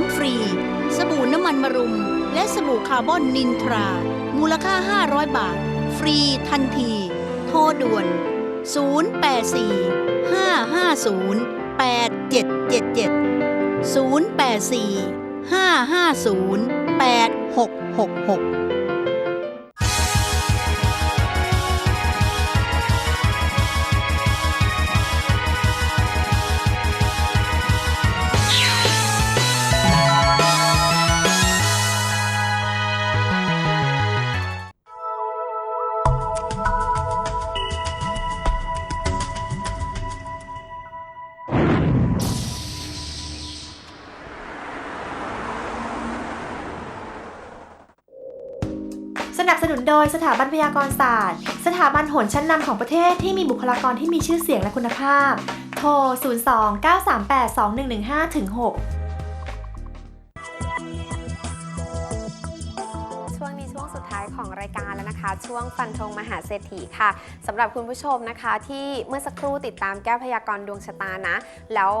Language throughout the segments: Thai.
มฟรี สบู่น้ำมันมะรุม และสบู่คาร์บอนนินทรา มูลค่า 500 บาท ฟรีทันที โทรด่วน 084 550 8777 084 550 8666 โดยสถาบันพยากรศาสตร์ สถาบันโหนชั้นนำของประเทศที่มีบุคลากรที่มีชื่อเสียงและคุณภาพ โทร 02 938 2115ถึง6ช่วงนี้ช่วงสุดท้ายของรายการแล้วนะคะ ช่วงฟันธงมหาเศรษฐีค่ะสำหรับคุณผู้ชมนะคะ ที่เมื่อสักครู่ติดตามแก้วพยากรณ์ดวงชะตานะ แล้ว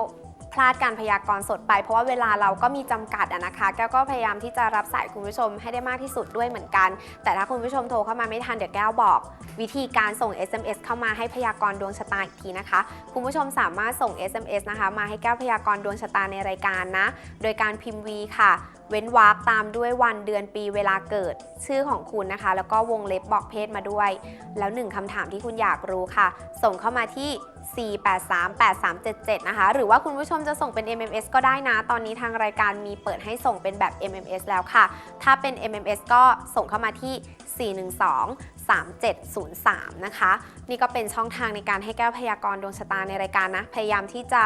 พลาดการพยากรณ์สดไป เพราะว่าเวลาเราก็มีจำกัดอะนะคะ แก้วก็พยายามที่จะรับสายคุณผู้ชมให้ได้มากที่สุดด้วยเหมือนกัน แต่ถ้าคุณผู้ชมโทรเข้ามาไม่ทันเดี๋ยวแก้วบอก วิธีการส่ง SMS เข้ามาให้พยากรณ์ดวงชะตาอีกทีนะคะ คุณผู้ชมสามารถส่ง SMS นะคะ มาให้แก้วพยากรณ์ดวงชะตาในรายการนะ โดยการพิมพ์วีค่ะ เว้นวรรคตามด้วยวันเดือนปีเวลาเกิด ชื่อของคุณนะคะ แล้วก็วงเล็บบอกเพศมาด้วย แล้วหนึ่งคำถามที่คุณอยากรู้ค่ะ ส่งเข้ามาที่ 4838377 นะคะ หรือว่าคุณผู้ชมจะส่งเป็น MMS ก็ได้นะ ตอนนี้ทางรายการมีเปิดให้ส่งเป็นแบบ MMS แล้วค่ะ ถ้าเป็น MMS ก็ส่งเข้ามาที่ 412 3703 นะคะ นี่ก็เป็นช่องทางในการให้แก้วพยากรณ์ดวงชะตาในรายการนะ พยายามที่จะ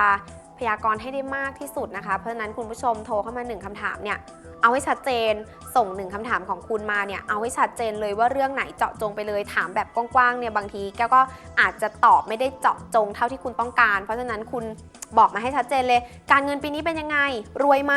พยากรณ์ให้ได้มากที่สุดนะคะ เพราะฉะนั้นคุณผู้ชมโทรเข้ามาหนึ่งคำถามเนี่ยเอาให้ชัดเจนส่งหนึ่งคำถามของคุณมาเนี่ยเอาให้ชัดเจนเลยว่าเรื่องไหนเจาะจงไปเลยถามแบบกว้างๆเนี่ยบางทีแก้วก็อาจจะตอบไม่ได้เจาะจงเท่าที่คุณต้องการ เพราะฉะนั้นคุณ บอกมาให้ชัดเจนเลย การเงินปีนี้เป็นยังไง รวยไหม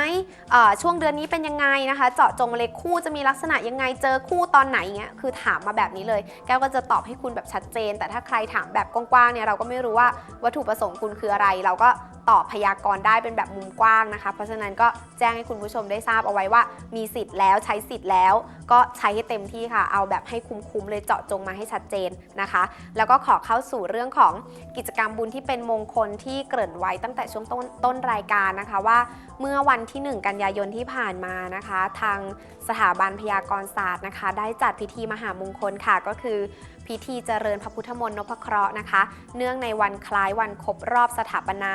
ช่วงเดือนนี้เป็นยังไงนะคะ เจาะจงมาเลยคู่จะมีลักษณะยังไงเจอคู่ตอนไหนเงี้ยคือถามมาแบบนี้เลย แก้วก็จะตอบให้คุณแบบชัดเจน แต่ถ้าใครถามแบบกว้างๆเนี่ยเราก็ไม่รู้ว่าวัตถุประสงค์คุณคืออะไร เราก็ตอบพยากรณ์ได้เป็นแบบมุมกว้างนะคะ เพราะฉะนั้นก็แจ้งให้คุณผู้ชมได้ทราบเอาไว้ว่า มีสิทธิ์แล้วใช้สิทธิ์แล้ว ก็ใช้ให้เต็มที่ค่ะ เอาแบบให้คุ้มๆเลยเจาะจงมาให้ชัดเจนนะคะ แล้วก็ขอเข้าสู่เรื่องของกิจกรรมบุญที่เป็นมงคลที่เกริ่นไว้ตั้งแต่ช่วงต้นต้นรายการนะคะว่าเมื่อวันที่ 1 กันยายนที่ผ่านมานะคะ ทางสถาบันพยากรศาสตร์นะคะ ได้จัดพิธีมหามงคลค่ะก็คือ พิธีเจริญพระพุทธมนต์นพเคราะห์นะคะ เนื่องในวันคล้ายวันครบรอบสถาปนา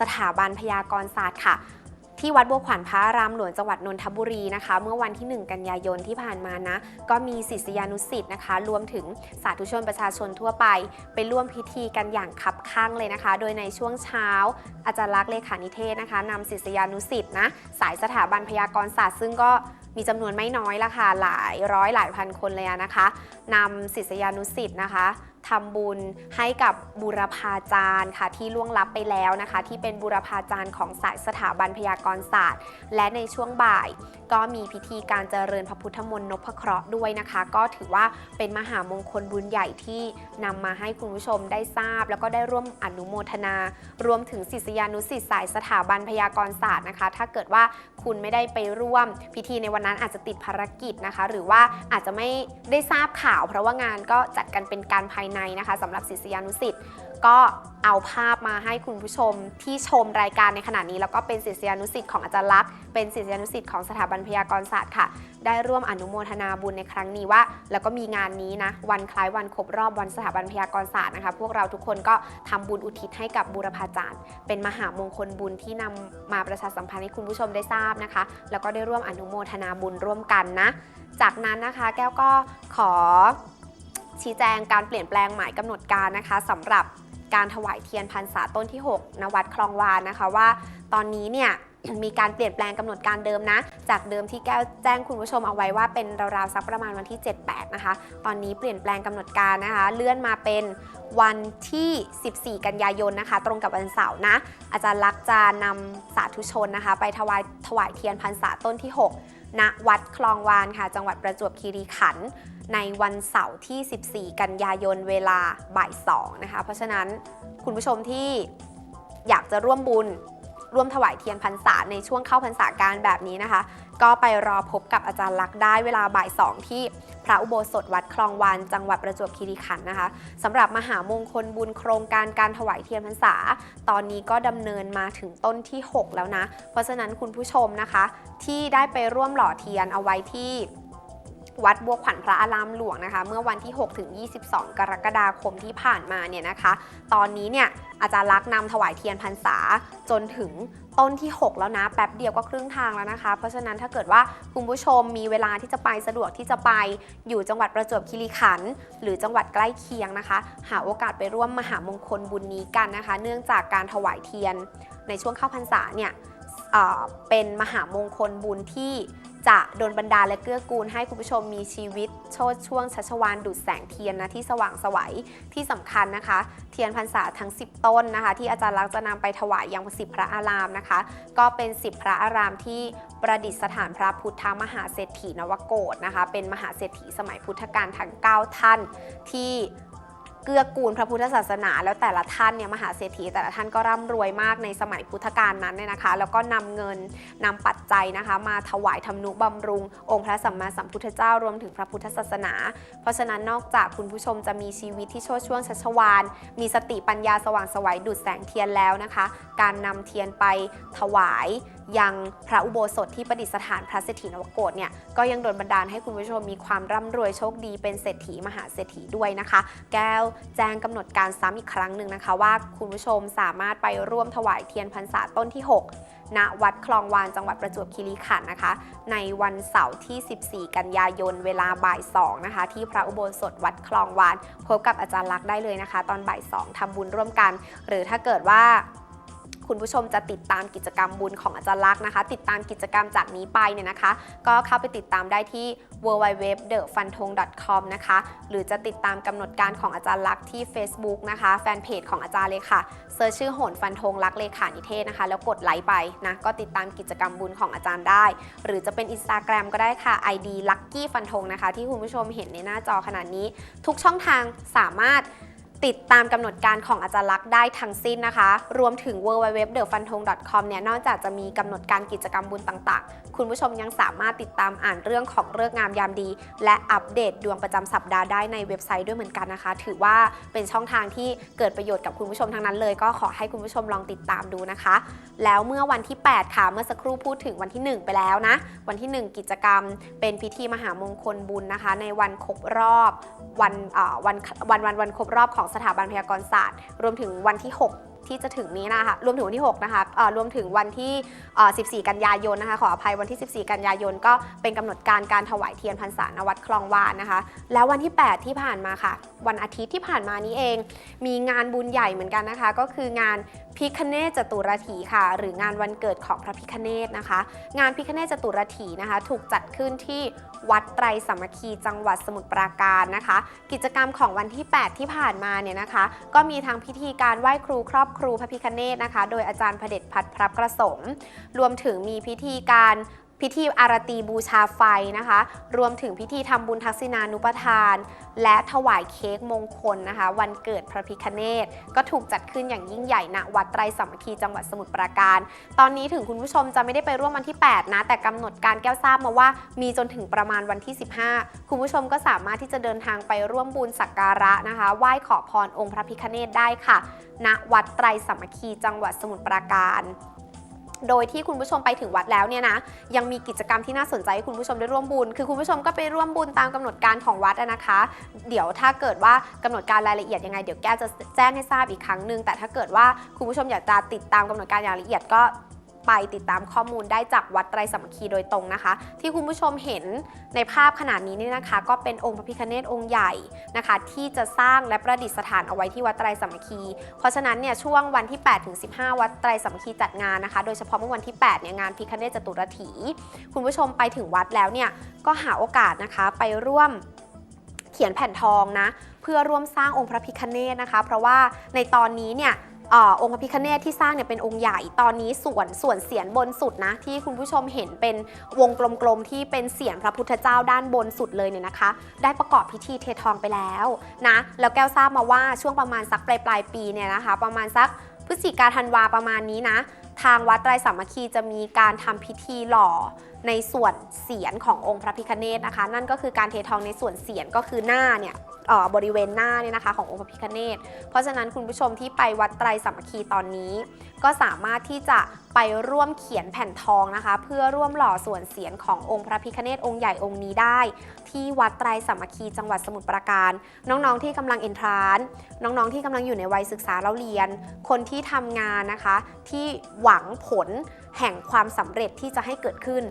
สถาบันพยากรศาสตร์ค่ะ ที่วัดบัวขวัญพระอารามหลวงจังหวัดนนทบุรีนะคะ เมื่อวันที่ 1 กันยายนที่ผ่านมานะ ก็มีศิษยานุสิต์นะคะ รวมถึงสาธุชนประชาชนทั่วไป ไปร่วมพิธีกันอย่างคับข้างเลยนะคะ โดยในช่วงเช้า อาจารย์ลักษ์เลขานิเทศนะคะนำศิษยานุสิต์นะสายสถาบันพยากรศาสตร์ซึ่งก็มีจำนวนไม่น้อยละค่ะหลายร้อยหลายพันคนเลยนะคะนำศิษยานุสิต์นะคะ ทำบุญให้กับบูรพาจารย์ค่ะที่ล่วงลับไปแล้วนะคะ ที่เป็นบูรพาจารย์ของสายสถาบันพยากรศาสตร์ และในช่วงบ่าย ก็มีพิธีการเจริญพระพุทธมนต์นพเคราะห์ด้วยนะคะ ก็ถือว่าเป็นมหามงคลบุญใหญ่ที่นำมาให้คุณผู้ชมได้ทราบ แล้วก็ได้ร่วมอนุโมทนา รวมถึงศิษยานุศิษย์สายสถาบันพยากรศาสตร์นะคะ ถ้าเกิดว่าคุณไม่ได้ไปร่วม พิธีในวันนั้นอาจจะติดภารกิจนะคะ หรือว่าอาจจะไม่ได้ทราบข่าว เพราะว่างานก็จัดกันเป็นการภายในนะคะสำหรับศิษยานุศิษย์ก็เอาภาพมาให้คุณผู้ชมที่ชมรายการในขณะนี้ แล้วก็เป็นศิษยานุศิษย์ของอาจารย์ลักษณ์เป็นศิษยานุศิษย์ของสถาบันพยากรศาสตร์ค่ะ ได้ร่วมอนุโมทนาบุญในครั้งนี้ว่า แล้วก็มีงานนี้นะวันคล้ายวันครบรอบวันสถาบันพยากรศาสตร์นะคะ พวกเราทุกคนก็ทำบุญอุทิศให้กับบูรพาจารย์ เป็นมหามงคลบุญที่นำมาประชาสัมพันธ์ให้คุณผู้ชมได้ทราบนะคะ แล้วก็ได้ร่วมอนุโมทนาบุญร่วมกันนะ จากนั้นนะคะแก้วก็ขอ ชี้แจงการเปลี่ยนแปลงหมายกำหนดการนะคะสำหรับการถวายเทียนพรรษาต้นที่6ณวัดคลองวานนะคะว่า ตอนนี้เนี่ยมีการเปลี่ยนแปลงกำหนดการเดิมนะ จากเดิมที่แก้วแจ้งคุณผู้ชมเอาไว้ว่าเป็นราวๆสักประมาณวันที่ 7-8 นะคะ ตอนนี้เปลี่ยนแปลงกำหนดการนะคะ เลื่อนมาเป็นวันที่ 14 กันยายนนะคะ ตรงกับวันเสาร์นะ อาจารย์ลักษณ์จะนำสาธุชนนะคะ ไปถวายถวายเทียนพรรษาต้นที่ 6 ณ วัดคลองวานค่ะ จังหวัดประจวบคีรีขันธ์ ในวันเสาร์ที่ 14 กันยายนเวลาบ่าย2นะคะ เพราะฉะนั้นคุณผู้ชมที่อยากจะร่วมบุญร่วมถวายเทียนพรรษาในช่วงเข้าพรรษาการแบบนี้นะคะ ก็ไปรอพบกับอาจารย์ลักษ์ได้เวลาบ่ายสองที่พระอุโบสถวัดคลองวานจังหวัดประจวบคีรีขันธ์นะคะสำหรับมหามงคลบุญโครงการการถวายเทียนพรรษา ตอนนี้ก็ดำเนินมาถึงต้นที่ 6 แล้วนะ เพราะฉะนั้นคุณผู้ชมนะคะ ที่ได้ไปร่วมหล่อเทียนเอาไว้ที่ วัดบัวขวัญพระอารามหลวงนะคะ เมื่อวันที่ 6 ถึง 22 กรกฎาคมที่ผ่านมาเนี่ยนะคะ ตอนนี้เนี่ยอาจารย์ลักษ์นำถวายเทียนพรรษาจนถึงต้นที่ 6 แล้วนะ แป๊บเดียวก็ครึ่งทางแล้วนะคะ เพราะฉะนั้นถ้าเกิดว่าคุณผู้ชมมีเวลาที่จะไปสะดวกที่จะไปอยู่จังหวัดประจวบคีรีขันธ์หรือจังหวัดใกล้เคียงนะคะ หาโอกาสไปร่วมมหามงคลบุญนี้กันนะคะ เนื่องจากการถวายเทียนในช่วงเข้าพรรษาเนี่ยเป็นมหามงคลบุญที่ จะโดนบันดาลและเกื้อกูลให้คุณผู้ชมมีชีวิต โชดช่วงชัชวานดุจแสงเทียนนะที่สว่างสวัยที่สำคัญนะคะ เทียนพรรษาทั้ง 10 ต้นนะคะ ที่อาจารย์ลักษณ์จะนำไปถวายยัง10พระอารามนะคะ ก็เป็น10พระอารามที่ประดิษฐานพระพุทธมหาเศรษฐีนวโกศนะคะ เป็นมหาเศรษฐีสมัยพุทธกาลทั้ง 9 ท่านที่ เกื้อกูลพระพุทธศาสนา แล้วแต่ละท่านเนี่ยมหาเศรษฐีแต่ละท่านก็ร่ำรวยมากในสมัยพุทธกาลนั้นเนี่ยนะคะ แล้วก็นำเงินนำปัจจัยนะคะ มาถวายทำนุบำรุง องค์พระสัมมาสัมพุทธเจ้ารวมถึงพระพุทธศาสนา เพราะฉะนั้นนอกจากคุณผู้ชมจะมีชีวิตที่โชดช่วงชัชวานมีสติปัญญาสว่างไสวัยดุจแสงเทียนแล้วนะคะ การนำเทียนไปถวาย ยังพระอุโบสถที่ประดิษฐานพระเศรษฐีนวโกศเนี่ยก็ยังโดนบันดาลให้คุณผู้ชมมีความร่ำรวยโชคดีเป็นเศรษฐีมหาเศรษฐีด้วยนะคะ แก้วแจ้งกำหนดการซ้ำอีกครั้งหนึ่งนะคะ ว่าคุณผู้ชมสามารถไปร่วมถวายเทียนพรรษาต้นที่ 6 ณ วัดคลองวานจังหวัดประจวบคีรีขันธ์นะคะ ในวันเสาร์ที่ 14 กันยายนเวลาบ่าย2นะคะที่พระอุโบสถวัดคลองวานพบกับอาจารย์ลักษณ์ได้เลยนะคะ ตอนบ่าย2ทำบุญร่วมกัน หรือถ้าเกิดว่า คุณผู้ชมจะติดตามกิจกรรมบุญของอาจารย์ลักษณ์นะคะ ติดตามกิจกรรมจากนี้ไปเนี่ยนะคะ ก็เข้าไปติดตามได้ที่ www.thefantong.com นะคะ หรือจะติดตามกำหนดการของอาจารย์ลักษณ์ที่ Facebook นะคะ แฟนเพจของอาจารย์เลยค่ะเซิร์ชชื่อโหนฟันธงลักษณ์เลขานิเทศนะคะ แล้วกดไลค์ไปนะก็ติดตามกิจกรรมบุญของอาจารย์ได้ หรือจะเป็น Instagram ก็ได้ค่ะ ID Lucky ฟันธงนะคะ ที่คุณผู้ชมเห็นในหน้าจอขนาดนี้ ทุกช่องทางสามารถ ติดตามกำหนดการของอาจารย์ลักษณ์ได้ทั้งสิ้นนะคะ รวมถึง w w w t h e f u n t o n g c o m เนี่ย นอกจากจะมีกำหนดการกิจกรรมบุญต่างๆ คุณผู้ชมยังสามารถติดตามอ่านเรื่องของเลิกงามยามดี และอัปเดตดวงประจำสัปดาห์ได้ในเว็บไซต์ด้วยเหมือนกันนะคะ ถือว่าเป็นช่องทางที่เกิดประโยชน์กับคุณผู้ชมทั้งนั้นเลย ก็ขอให้คุณผู้ชมลองติดตามดูนะคะ แล้วเมื่อวันที่ 8 ค่ะ เมื่อสักครู่พูดถึงวันที่ 1 ไปแล้วนะ วันที่ 1 กิจกรรม เป็นพิธีมหามงคลบุญนะคะ ในวันครบรอบวันวันวันวันวันครบรอบของสถาบันพยากรศาสตร์ รวมถึงวันที่ 6ที่จะถึงนี้นะคะ รวมถึงวันที่ 6 นะคะรวมถึงวันที่ 14 กันยายนนะคะ ขออภัยวันที่ 14 กันยายน ก็เป็นกำหนดการการถวายเทียนพรรษาณวัดคลองวานนะคะ แล้ววันที่ 8 ที่ผ่านมาค่ะ วันอาทิตย์ที่ผ่านมานี้เอง มีงานบุญใหญ่เหมือนกันนะคะ ก็คืองาน พิคเนตจตุรถีค่ะ หรืองานวันเกิดของพระพิคเนตนะคะ งานพิคเนตจตุรถีนะคะ ถูกจัดขึ้นที่วัดไตรสามัคคีจังหวัดสมุทรปราการนะคะ กิจกรรมของวันที่ 8 ที่ผ่านมาเนี่ยนะคะ ก็มีทางพิธีการไหว้ครูครอบครูพระพิคเนตนะคะ โดยอาจารย์พระเดชพัฒน์พระประสงค์รวมถึงมีพิธีการ พิธีอารตีบูชาไฟนะคะ รวมถึงพิธีทำบุญทักษิณานุปทาน และถวายเค้กมงคลนะคะ วันเกิดพระพิคเนศก็ถูกจัดขึ้นอย่างยิ่งใหญ่ณวัดไตรสามัคคีจังหวัดสมุทรปราการ ตอนนี้ถึงคุณผู้ชมจะไม่ได้ไปร่วมวันที่ 8 นะ แต่กำหนดการแก้วทราบมาว่ามีจนถึงประมาณวันที่ 15 คุณผู้ชมก็สามารถที่จะเดินทางไปร่วมบุญสักการะนะคะไหว้ขอพรองค์พระพิคเนศได้ค่ะณวัดไตรสามัคคีจังหวัดสมุทรปราการ โดยที่คุณผู้ชมไปถึงวัดแล้วเนี่ยนะยังมีกิจกรรมที่น่าสนใจให้คุณผู้ชมได้ร่วมบุญ คือคุณผู้ชมก็ไปร่วมบุญตามกำหนดการของวัดนะคะ เดี๋ยวถ้าเกิดว่ากำหนดการรายละเอียดยังไงเดี๋ยวแก้จะแจ้งให้ทราบอีกครั้งหนึ่งแต่ถ้าเกิดว่าคุณผู้ชมอยากจะติดตามกำหนดการอย่างละเอียดก็ ไปติดตามข้อมูลได้จากวัดไตรสามัคคีโดยตรงนะคะ ที่คุณผู้ชมเห็นในภาพขนาดนี้นี่นะคะ ก็เป็นองค์พระพิฆเนศองค์ใหญ่นะคะ ที่จะสร้างและประดิษฐานเอาไว้ที่วัดไตรสามัคคี เพราะฉะนั้นเนี่ยช่วงวันที่8ถึง15 วัดไตรสามัคคีจัดงานนะคะ โดยเฉพาะเมื่อวันที่8เนี่ยงานพิคเนศจตุรถี คุณผู้ชมไปถึงวัดแล้วเนี่ยก็หาโอกาสนะคะไปร่วมเขียนแผ่นทองนะเพื่อร่วมสร้างองค์พระพิคเนศนะคะ เพราะว่าในตอนนี้เนี่ย อองค์พระพิคเนศที่สร้างเนี่ยเป็นองค์ใหญ่ตอนนี้ส่วนส่วนเสียนบนสุดนะที่คุณผู้ชมเห็นเป็นวงกลมๆที่เป็นเสียนพระพุทธเจ้าด้านบนสุดเลยเนี่ยนะคะ ได้ประกอบพิธีเททองไปแล้วนะแล้วแก้วทราบมาว่าช่วงประมาณสักปลายปลายปีเนี่ยนะคะ ประมาณสักพฤศจิกาธันวาประมาณนี้นะทางวัดไตรสามัคคีจะมีการทำพิธีหล่อในส่วนเสียนขององค์พระพิคเนตนะคะ นั่นก็คือการเททองในส่วนเสียนก็คือหน้าเนี่ย บริเวณหน้าเนี่ยนะคะขององค์พระพิคเนตเพราะฉะนั้นคุณผู้ชมที่ไปวัดไตรสามัคคีตอนนี้ ก็สามารถที่จะไปร่วมเขียนแผ่นทองนะคะ เพื่อร่วมหล่อส่วนเสียนขององค์พระพิคเนตองค์ใหญ่องค์นี้ได้ ที่วัดไตรสามัคคีจังหวัดสมุทรปราการ น้องๆที่กำลังเอนทรานซ์น้องๆที่กำลังอยู่ในวัยศึกษาเล่าเรียน คนที่ทำงานนะคะ ที่หวังผลแห่งความสำเร็จที่จะให้เกิดขึ้น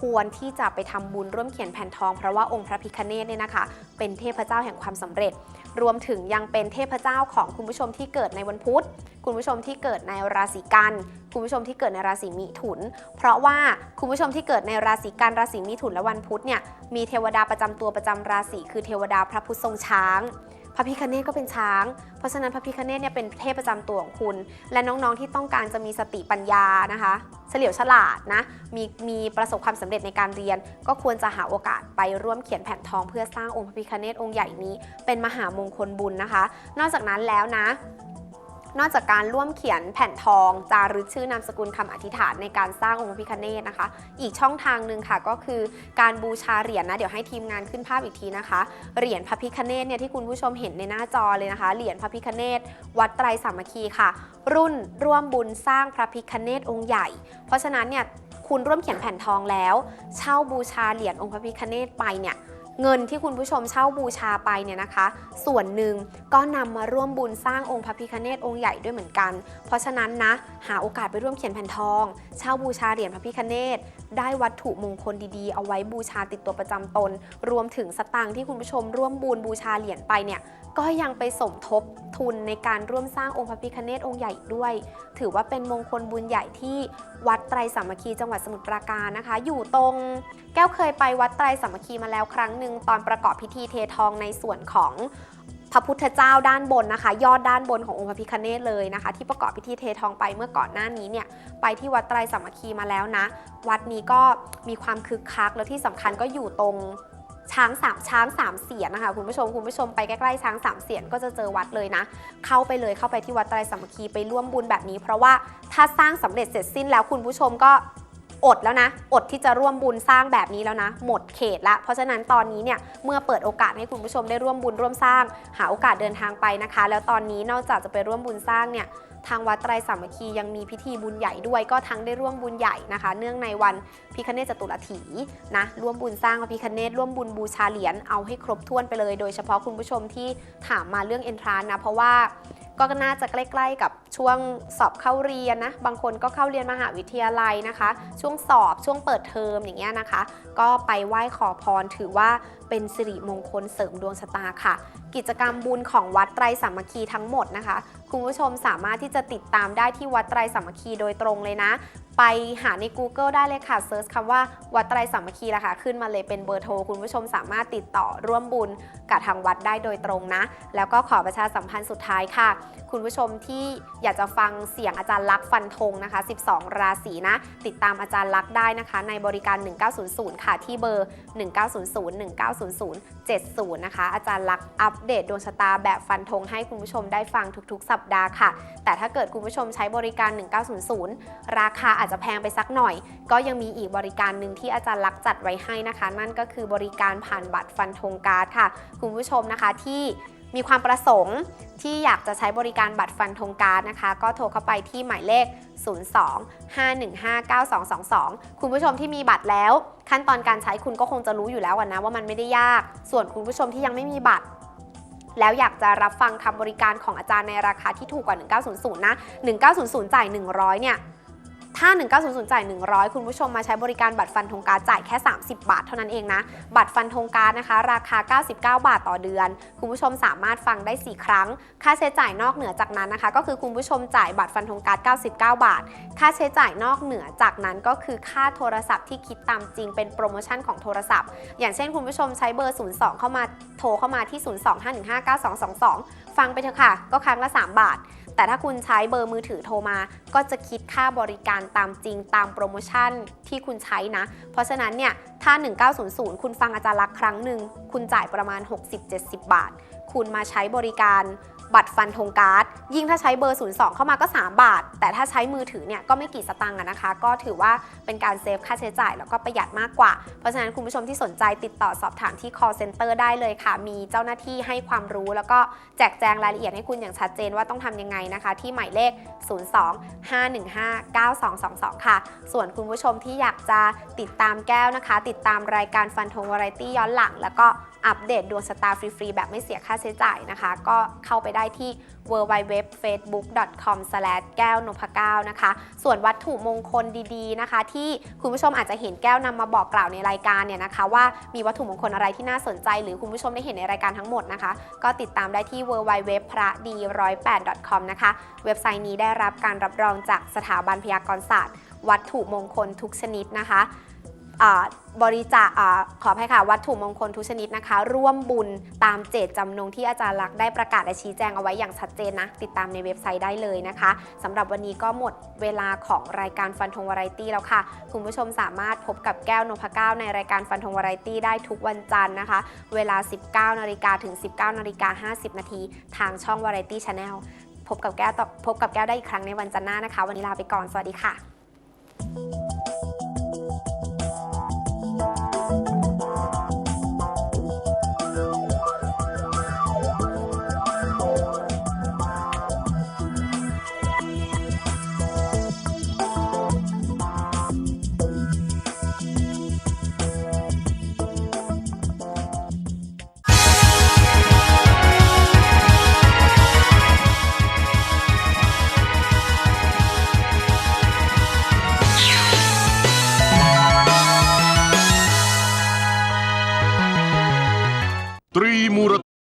ควรที่จะไปทำบุญร่วมเขียนแผ่นทอง เพราะว่าองค์พระพิคเนตเนี่ยนะคะ เป็นเทพเจ้าแห่งความสำเร็จ รวมถึงยังเป็นเทพเจ้าของคุณผู้ชมที่เกิดในวันพุธ คุณผู้ชมที่เกิดในราศีกัน คุณผู้ชมที่เกิดในราศีมิถุน เพราะว่าคุณผู้ชมที่เกิดในราศีกันราศีมิถุนและวันพุธเนี่ยมีเทวดาประจำตัวประจำราศีคือเทวดาพระพุทธทรงช้าง พระพิคเนตก็เป็นช้าง เพราะฉะนั้นพระพิคเนตเนี่ยเป็นเทพประจำตัวของคุณ และน้องๆที่ต้องการจะมีสติปัญญานะคะ เฉลียวฉลาดนะ มีมีประสบความสำเร็จในการเรียน ก็ควรจะหาโอกาสไปร่วมเขียนแผ่นทองเพื่อสร้างองค์พระพิคเนตองค์ใหญ่นี้ เป็นมหามงคลบุญนะคะ นอกจากนั้นแล้วนะ นอกจากการร่วมเขียนแผ่นทอง จารึกชื่อนามสกุลคำอธิษฐานในการสร้างองค์พระพิคเนตนะคะ อีกช่องทางหนึ่งค่ะก็คือการบูชาเหรียญนะเดี๋ยวให้ทีมงานขึ้นภาพอีกทีนะคะ เหรียญพระพิคเนตเนี่ยที่คุณผู้ชมเห็นในหน้าจอเลยนะคะ เหรียญพระพิคเนตวัดไตรสามัคคีค่ะ รุ่นร่วมบุญสร้างพระพิคเนตองค์ใหญ่ เพราะฉะนั้นเนี่ยคุณร่วมเขียนแผ่นทองแล้ว เช่าบูชาเหรียญองค์พระพิคเนตไปเนี่ย เงินที่คุณผู้ชมเช่าบูชาไปเนี่ยนะคะ ส่วนหนึ่งก็นำมาร่วมบุญสร้างองค์พระพิคเนตองค์ใหญ่ด้วยเหมือนกัน เพราะฉะนั้นนะ หาโอกาสไปร่วมเขียนแผ่นทอง เช่าบูชาเหรียญพระพิคเนตได้วัตถุมงคลดีๆ เอาไว้บูชาติดตัวประจำตน รวมถึงสตางค์ที่คุณผู้ชมร่วมบุญบูชาเหรียญไปเนี่ยก็ยังไปสมทบทุนในการร่วมสร้างองค์พระพิคเนตองค์ใหญ่ด้วย ถือว่าเป็นมงคลบุญใหญ่ที่ วัดไตรสามัคคีจังหวัดสมุทรปราการนะคะ อยู่ตรงแก้วเคยไปวัดไตรสามัคคีมาแล้วครั้งหนึ่งตอนประกอบพิธีเททองในส่วนของพระพุทธเจ้าด้านบนนะคะ ยอดด้านบนขององค์พระพิคเนตเลยนะคะ ที่ประกอบพิธีเททองไปเมื่อก่อนหน้านี้เนี่ยไปที่วัดไตรสามัคคีมาแล้วนะ วัดนี้ก็มีความคึกคักแล้วที่สำคัญก็อยู่ตรง ช้างสามช้างสามเสียนนะคะคุณผู้ชมคุณผู้ชมไปใกล้ๆช้างสามเสียนก็จะเจอวัดเลยนะ เข้าไปเลยเข้าไปที่วัดไตรสามัคคีไปร่วมบุญแบบนี้ เพราะว่าถ้าสร้างสำเร็จเสร็จสิ้นแล้วคุณผู้ชมก็อดแล้วนะ อดที่จะร่วมบุญสร้างแบบนี้แล้วนะ หมดเขตละ เพราะฉะนั้นตอนนี้เนี่ย เมื่อเปิดโอกาสให้คุณผู้ชมได้ร่วมบุญร่วมสร้าง หาโอกาสเดินทางไปนะคะ แล้วตอนนี้นอกจากจะไปร่วมบุญสร้างเนี่ย ทางวัดไตรสามัคคียังมีพิธีบุญใหญ่ด้วย ก็ทั้งได้ร่วมบุญใหญ่นะคะ เนื่องในวันพิคเนตจตุรถีนะร่วมบุญสร้างพระพิคเนตร่วมบุญบูชาเหรียญเอาให้ครบถ้วนไปเลย โดยเฉพาะคุณผู้ชมที่ถามมาเรื่องเอนทรานนะเพราะว่าก็น่าจะใกล้ ๆ กับช่วงสอบเข้าเรียนนะ บางคนก็เข้าเรียนมหาวิทยาลัยนะคะ ช่วงสอบช่วงเปิดเทอมอย่างเงี้ยนะคะ ก็ไปไหว้ขอพรถือว่าเป็นสิริมงคลเสริมดวงชะตาค่ะ กิจกรรมบุญของวัดไตรสามัคคีทั้งหมดนะคะ คุณผู้ชมสามารถที่จะติดตามได้ที่วัดไตรสามัคคีโดยตรงเลยนะ ไปหาใน Google ได้เลยค่ะเซิร์ชคำว่าวัดไตรสามัคคีละค่ะขึ้นมาเลยเป็นเบอร์โทร คุณผู้ชมสามารถติดต่อร่วมบุญกับทางวัดได้โดยตรงนะ แล้วก็ขอประชาสัมพันธ์สุดท้ายค่ะ คุณผู้ชมที่อยากจะฟังเสียงอาจารย์ลักษณ์ฟันธงนะคะ 12 ราศีนะ ติดตามอาจารย์ลักษณ์ได้นะคะ ในบริการ 1900 ค่ะ ที่เบอร์ 1900 1900 70 นะคะ อาจารย์ลักษณ์อัปเดตดวงชะตาแบบฟันธงให้คุณผู้ชมได้ฟังทุกๆ สัปดาห์ค่ะ แต่ถ้าเกิดคุณผู้ชมใช้บริการ 1900 ราคาอาจจะแพงไปสักหน่อย ก็ยังมีอีกบริการหนึ่งที่อาจารย์ลักจัดไว้ให้นะคะ นั่นก็คือบริการผ่านบัตรฟันธงการ์ดค่ะ คุณผู้ชมนะคะที่มีความประสงค์ที่อยากจะใช้บริการบัตรฟันธงการ์ดนะคะ ก็โทรเข้าไปที่หมายเลข 02-515-9222 คุณผู้ชมที่มีบัตรแล้ว ขั้นตอนการใช้คุณก็คงจะรู้อยู่แล้วนะว่ามันไม่ได้ยาก ส่วนคุณผู้ชมที่ยังไม่มีบัตรแล้วอยากจะรับฟังคำบริการของอาจารย์ในราคาที่ถูกกว่า 1900 นะ 1900 จ่าย 100 เนี่ย ถ้า 1900 จ่าย 100 คุณผู้ชมมาใช้บริการบัตรฟันธงการดจ่ายแค่ 30 บาทเท่านั้นเองนะ บัตรฟันธงการดนะคะ ราคา 99 บาทต่อเดือน คุณผู้ชมสามารถฟังได้ 4 ครั้ง ค่าใช้จ่ายนอกเหนือจากนั้นนะคะ ก็คือคุณผู้ชมจ่ายบัตรฟันธงการด99 บาท ค่าใช้จ่ายนอกเหนือจากนั้นก็คือค่าโทรศัพท์ที่คิดตามจริงเป็นโปรโมชั่นของโทรศัพท์ อย่างเช่น คุณผู้ชมใช้เบอร์ 02 เข้ามาโทรเข้ามาที่ 02-515-9222 ฟังไปเถอะค่ะ ก็ครั้งละ 3 บาท แต่ถ้าคุณใช้เบอร์มือถือโทรมา ก็จะคิดค่าบริการตามจริงตามโปรโมชั่นที่คุณใช้นะ เพราะฉะนั้นเนี่ยถ้า 1900 คุณฟังอาจารย์ลักษณ์ครั้งหนึ่ง คุณจ่ายประมาณ 60-70 บาท คุณมาใช้บริการ บัตรฟันธงการ์ด ยิ่งถ้าใช้เบอร์ 02 เข้ามาก็ 3 บาท แต่ถ้าใช้มือถือเนี่ยก็ไม่กี่สตังค์นะคะ ก็ถือว่าเป็นการเซฟค่าใช้จ่ายแล้วก็ประหยัดมากกว่า เพราะฉะนั้นคุณผู้ชมที่สนใจติดต่อสอบถามที่ call center ได้เลยค่ะ มีเจ้าหน้าที่ให้ความรู้ แล้วก็แจกแจงรายละเอียดให้คุณอย่างชัดเจนว่าต้องทำยังไงนะคะ ที่หมายเลข 02-515-9222 ค่ะ ส่วนคุณผู้ชมที่อยากจะติดตามแก้วนะคะ ติดตามรายการฟันธงวาไรตี้ย้อนหลัง แล้วก็อัปเดตดวงชะตาฟรีๆแบบไม่เสียค่าใช้จ่ายนะคะ ก็เข้าไปได้ที่ www.facebook.com แก้วนพเก้านะคะ ส่วนวัตถุมงคลดีๆนะคะ ที่คุณผู้ชมอาจจะเห็นแก้วนำมาบอกกล่าวในรายการเนี่ยนะคะ ว่ามีวัตถุมงคลอะไรที่น่าสนใจ หรือคุณผู้ชมได้เห็นในรายการทั้งหมดนะคะ ก็ติดตามได้ที่ www พระดี108 com นะคะ เว็บไซต์นี้ได้รับการรับรองจากสถาบันพยากรศาสตร์ วัตถุมงคลทุกชนิดนะคะ บริจาคขออภัยค่ะ วัตถุมงคลทุกชนิดนะคะ ร่วมบุญตามเจตจำนงที่อาจารย์ลักษ์ได้ประกาศและชี้แจงเอาไว้อย่างชัดเจนนะ ติดตามในเว็บไซต์ได้เลยนะคะสำหรับวันนี้ก็หมดเวลาของรายการฟันธงวาไรตี้แล้วค่ะ คุณผู้ชมสามารถพบกับแก้วนพเก้าในรายการฟันธงวาไรตี้ได้ทุกวันจันทร์นะคะ เวลา 19นาฬิกาถึง 19นาฬิกา50นาทีทางช่องวาไรตี้ชาแนลพบกับแก้วต่อพบกับแก้วได้อีกครั้งในวันจันทร์หน้านะคะ วันนี้ลาไปก่อนสวัสดีค่ะ